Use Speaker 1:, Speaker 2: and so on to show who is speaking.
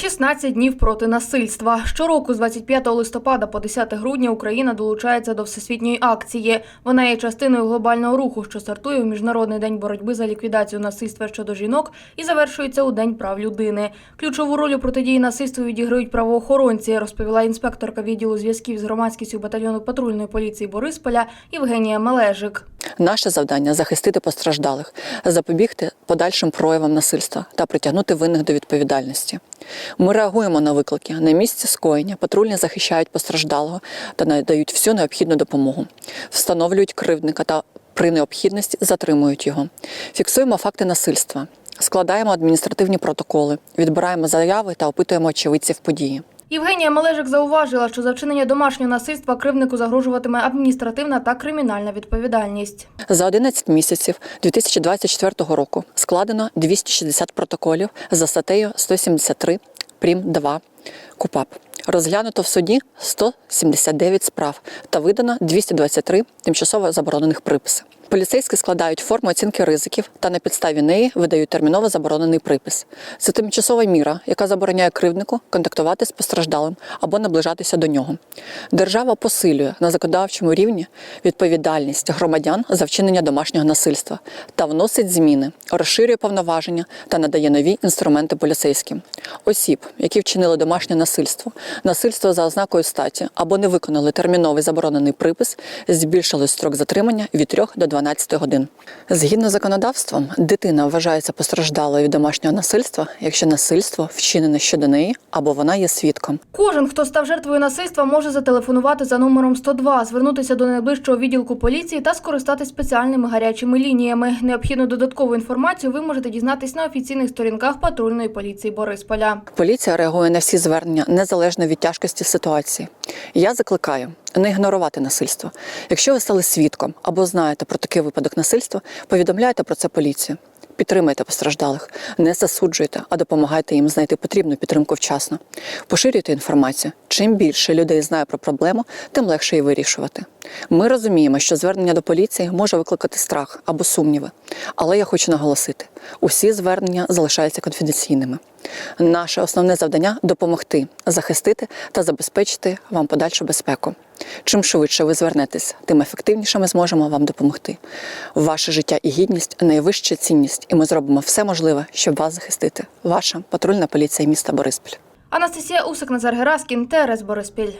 Speaker 1: 16 днів проти насильства. Щороку з 25 листопада по 10 грудня Україна долучається до всесвітньої акції. Вона є частиною глобального руху, що стартує у Міжнародний день боротьби за ліквідацію насильства щодо жінок і завершується у День прав людини. Ключову роль у протидії насильству відіграють правоохоронці, розповіла інспекторка відділу зв'язків з громадськістю батальйону патрульної поліції Борисполя Євгенія Мележик.
Speaker 2: Наше завдання захистити постраждалих, запобігти подальшим проявам насильства та притягнути винних до відповідальності. Ми реагуємо на виклики на місці скоєння. Патрульні захищають постраждалого та надають всю необхідну допомогу, встановлюють кривдника та при необхідності затримують його. Фіксуємо факти насильства, складаємо адміністративні протоколи, відбираємо заяви та опитуємо очевидців події.
Speaker 1: Євгенія Малежик зауважила, що за вчинення домашнього насильства кривднику загрожуватиме адміністративна та кримінальна відповідальність.
Speaker 2: За 11 місяців 2024 року складено 260 протоколів за статтею 173 прим. 2 КУПАП. Розглянуто в суді 179 справ та видано 223 тимчасово заборонених приписи. Поліцейські складають форму оцінки ризиків та на підставі неї видають терміново заборонений припис. Це тимчасова міра, яка забороняє кривднику контактувати з постраждалим або наближатися до нього. Держава посилює на законодавчому рівні відповідальність громадян за вчинення домашнього насильства та вносить зміни, розширює повноваження та надає нові інструменти поліцейським. Осіб, які вчинили домашнє насильство, насильство за ознакою статі або не виконали терміновий заборонений припис, збільшили строк затримання від 3 до 12 годин. Згідно з законодавством, дитина вважається постраждалою від домашнього насильства, якщо насильство вчинене щодо неї або вона є свідком.
Speaker 1: Кожен, хто став жертвою насильства, може зателефонувати за номером 102, звернутися до найближчого відділку поліції та скористатись спеціальними гарячими лініями. Необхідну додаткову інформацію ви можете дізнатись на офіційних сторінках патрульної поліції Борисполя.
Speaker 2: Поліція реагує на всі звернення незалежно від тяжкості ситуації. Я закликаю не ігнорувати насильство. Якщо ви стали свідком або знаєте про такий випадок насильства, повідомляйте про це поліцію. Підтримайте постраждалих, не засуджуйте, а допомагайте їм знайти потрібну підтримку вчасно. Поширюйте інформацію. Чим більше людей знає про проблему, тим легше її вирішувати. Ми розуміємо, що звернення до поліції може викликати страх або сумніви. Але я хочу наголосити: усі звернення залишаються конфіденційними. Наше основне завдання допомогти, захистити та забезпечити вам подальшу безпеку. Чим швидше ви звернетесь, тим ефективніше ми зможемо вам допомогти. Ваше життя і гідність найвища цінність, і ми зробимо все можливе, щоб вас захистити. Ваша патрульна поліція міста Бориспіль.
Speaker 1: Анастасія Усик, Назар Гераскін, ТРС Бориспіль.